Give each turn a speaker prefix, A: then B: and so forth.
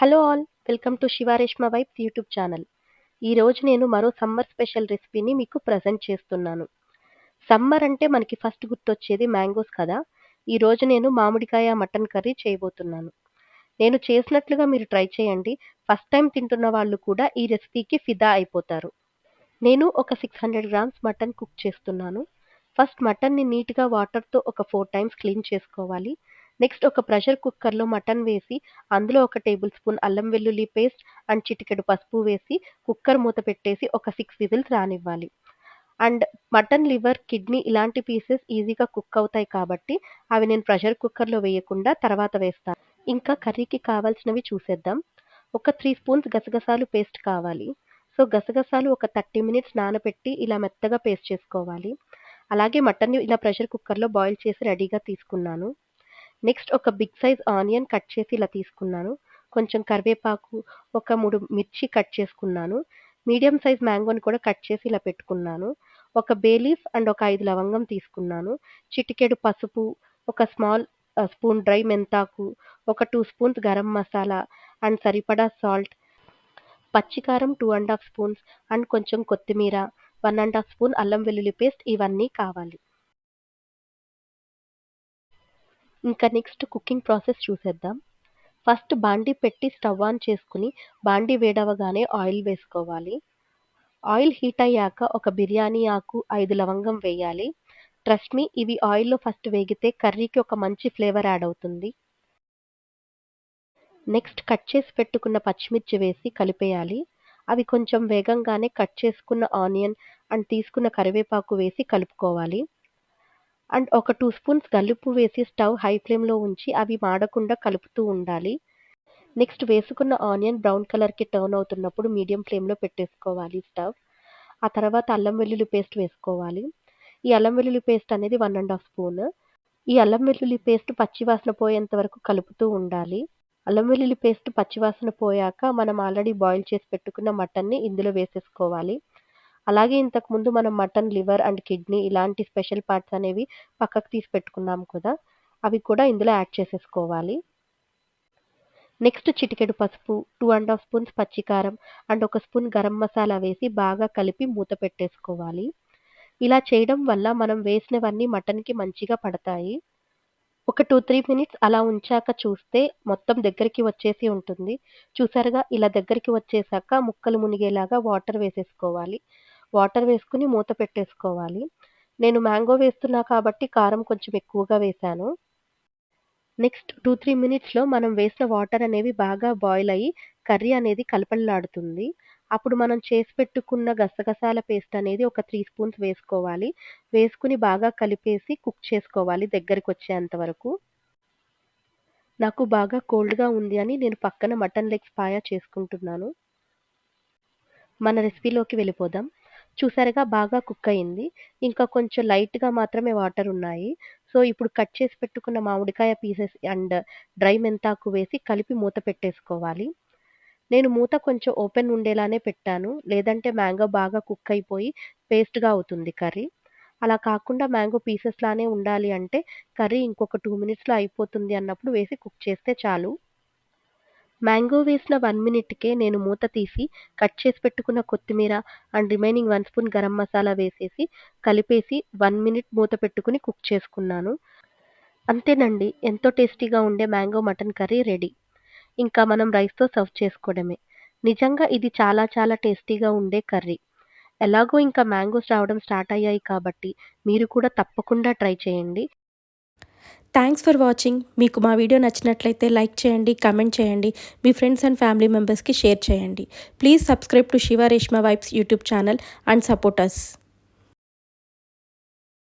A: Hello all welcome to Shivareshma vibes YouTube channel ఈరోజు నేను మరో సమ్మర్ స్పెషల్ రెసిపీని మీకు ప్రజెంట్ చేస్తున్నాను. సమ్మర్ అంటే మనకి ఫస్ట్ గుర్తొచ్చేది మ్యాంగోస్ కదా. ఈరోజు నేను మామిడికాయ మటన్ కర్రీ చేయబోతున్నాను. నేను చేసినట్లుగా మీరు ట్రై చేయండి. ఫస్ట్ టైం తింటున్న వాళ్ళు కూడా ఈ రెసిపీకి ఫిదా అయిపోతారు. నేను ఒక six hundred grams mutton cook చేస్తున్నాను. ఫస్ట్ మటన్ని నీట్గా వాటర్తో ఒక ఫోర్ టైమ్స్ క్లీన్ చేసుకోవాలి. నెక్స్ట్ ఒక ప్రెషర్ కుక్కర్లో మటన్ వేసి అందులో ఒక టేబుల్ స్పూన్ అల్లం వెల్లుల్లి పేస్ట్ అండ్ చిటికెడు పసుపు వేసి కుక్కర్ మూత పెట్టేసి ఒక సిక్స్ విజిల్స్ రానివ్వాలి. అండ్ మటన్ లివర్ కిడ్నీ ఇలాంటి పీసెస్ ఈజీగా కుక్ అవుతాయి కాబట్టి అవి నేను ప్రెషర్ కుక్కర్లో వేయకుండా తర్వాత వేస్తాను. ఇంకా కర్రీకి కావాల్సినవి చూసేద్దాం. ఒక త్రీ స్పూన్స్ గసగసాలు పేస్ట్ కావాలి. సో గసగసాలు ఒక థర్టీ మినిట్స్ నానబెట్టి ఇలా మెత్తగా పేస్ట్ చేసుకోవాలి. అలాగే మటన్ని ఇలా ప్రెషర్ కుక్కర్లో బాయిల్ చేసి రెడీగా తీసుకున్నాను. నెక్స్ట్ ఒక బిగ్ సైజ్ ఆనియన్ కట్ చేసి ఇలా తీసుకున్నాను. కొంచెం కరివేపాకు ఒక మూడు మిర్చి కట్ చేసుకున్నాను. మీడియం సైజ్ మ్యాంగోని కూడా కట్ చేసి ఇలా పెట్టుకున్నాను. ఒక బేలీఫ్ అండ్ ఒక ఐదు లవంగం తీసుకున్నాను. చిటికెడు పసుపు ఒక స్మాల్ స్పూన్ డ్రై మెంతాకు ఒక two spoons garam masala and సరిపడా salt పచ్చికారం two and half spoons and కొంచెం కొత్తిమీర వన్ అండ్ హాఫ్ స్పూన్ అల్లం వెల్లుల్లి పేస్ట్ ఇవన్నీ కావాలి. ఇంకా నెక్స్ట్ కుకింగ్ ప్రాసెస్ చూసేద్దాం. ఫస్ట్ బాండీ పెట్టి స్టవ్ ఆన్ చేసుకుని బాండీ వేడవగానే ఆయిల్ వేసుకోవాలి. ఆయిల్ హీట్ అయ్యాక ఒక బిర్యానీ ఆకు ఐదు లవంగం వేయాలి. ట్రస్ట్ మీ ఇవి ఆయిల్లో ఫస్ట్ వేగితే కర్రీకి ఒక మంచి ఫ్లేవర్ యాడ్ అవుతుంది. నెక్స్ట్ కట్ చేసి పెట్టుకున్న పచ్చిమిర్చి వేసి కలిపేయాలి. అవి కొంచెం వేగంగానే కట్ చేసుకున్న ఆనియన్ అండ్ తీసుకున్న కరివేపాకు వేసి కలుపుకోవాలి. అండ్ ఒక టూ స్పూన్స్ గల్లుప్పు వేసి స్టవ్ హై ఫ్లేమ్లో ఉంచి అవి మాడకుండా కలుపుతూ ఉండాలి. నెక్స్ట్ వేసుకున్న ఆనియన్ బ్రౌన్ కలర్కి టర్న్ అవుతున్నప్పుడు మీడియం ఫ్లేమ్లో పెట్టేసుకోవాలి స్టవ్. ఆ తర్వాత అల్లం వెల్లుల్లి పేస్ట్ వేసుకోవాలి. ఈ అల్లం వెల్లుల్లి పేస్ట్ అనేది వన్ అండ్ హాఫ్ స్పూన్. ఈ అల్లం వెల్లుల్లి పేస్ట్ పచ్చివాసన పోయేంత వరకు కలుపుతూ ఉండాలి. అల్లం వెల్లుల్లి పేస్ట్ పచ్చివాసన పోయాక మనం ఆల్రెడీ బాయిల్ చేసి పెట్టుకున్న మటన్ని ఇందులో వేసేసుకోవాలి. అలాగే ఇంతకుముందు మనం మటన్ లివర్ అండ్ కిడ్నీ ఇలాంటి స్పెషల్ పార్ట్స్ అనేవి పక్కకు తీసి పెట్టుకున్నాం కదా అవి కూడా ఇందులో యాడ్ చేసేసుకోవాలి. నెక్స్ట్ చిటికెడు పసుపు టూ అండ్ హాఫ్ స్పూన్స్ పచ్చికారం అండ్ ఒక స్పూన్ గరం మసాలా వేసి బాగా కలిపి మూత పెట్టేసుకోవాలి. ఇలా చేయడం వల్ల మనం వేసినవన్నీ మటన్కి మంచిగా పడతాయి. ఒక టూ త్రీ మినిట్స్ అలా ఉంచాక చూస్తే మొత్తం దగ్గరికి వచ్చేసి ఉంటుంది. చూసారుగా ఇలా దగ్గరికి వచ్చేసాక ముక్కలు మునిగేలాగా వాటర్ వేసేసుకోవాలి. వాటర్ వేసుకుని మూత పెట్టేసుకోవాలి. నేను మ్యాంగో వేస్తున్నా కాబట్టి కారం కొంచెం ఎక్కువగా వేశాను. నెక్స్ట్ టూ త్రీ మినిట్స్లో మనం వేసిన వాటర్ అనేవి బాగా బాయిల్ అయ్యి కర్రీ అనేది కలపలాడుతుంది అప్పుడు మనం చేసి పెట్టుకున్న గసగసాల పేస్ట్ అనేది ఒక త్రీ స్పూన్స్ వేసుకోవాలి. వేసుకుని బాగా కలిపేసి కుక్ చేసుకోవాలి దగ్గరికి వచ్చేంత వరకు. నాకు బాగా కోల్డ్గా ఉంది అని నేను పక్కన మటన్ లెగ్స్ పాయా చేసుకుంటున్నాను. మన రెసిపీలోకి వెళ్ళిపోదాం. చూసారుగా బాగా కుక్ అయింది. ఇంకా కొంచెం లైట్గా మాత్రమే వాటర్ ఉన్నాయి. సో ఇప్పుడు కట్ చేసి పెట్టుకున్న మామిడికాయ పీసెస్ అండ్ డ్రై మెంతాకు వేసి కలిపి మూత పెట్టేసుకోవాలి. నేను మూత కొంచెం ఓపెన్ ఉండేలానే పెట్టాను. లేదంటే మ్యాంగో బాగా కుక్ అయిపోయి పేస్ట్గా అవుతుంది కర్రీ. అలా కాకుండా మ్యాంగో పీసెస్ లానే ఉండాలి అంటే కర్రీ ఇంకొక టూ మినిట్స్లో అయిపోతుంది అన్నప్పుడు వేసి కుక్ చేస్తే చాలు. మ్యాంగో వేసిన వన్ మినిట్కే నేను మూత తీసి కట్ చేసి పెట్టుకున్న కొత్తిమీర and remaining one spoon garam masala వేసేసి కలిపేసి వన్ మినిట్ మూత పెట్టుకుని కుక్ చేసుకున్నాను. అంతేనండి ఎంతో టేస్టీగా ఉండే మ్యాంగో మటన్ కర్రీ రెడీ. ఇంకా మనం రైస్తో సర్వ్ చేసుకోవడమే. నిజంగా ఇది చాలా చాలా టేస్టీగా ఉండే కర్రీ. ఎలాగో ఇంకా మ్యాంగోస్ రావడం స్టార్ట్ అయ్యాయి కాబట్టి మీరు కూడా తప్పకుండా ట్రై చేయండి.
B: థ్యాంక్స్ ఫర్ వాచింగ్ మీకు మా వీడియో నచ్చినట్లయితే లైక్ చేయండి కమెంట్ చేయండి మీ ఫ్రెండ్స్ అండ్ ఫ్యామిలీ మెంబర్స్కి షేర్ చేయండి. Please subscribe to Siva Reshma vibes YouTube channel and support us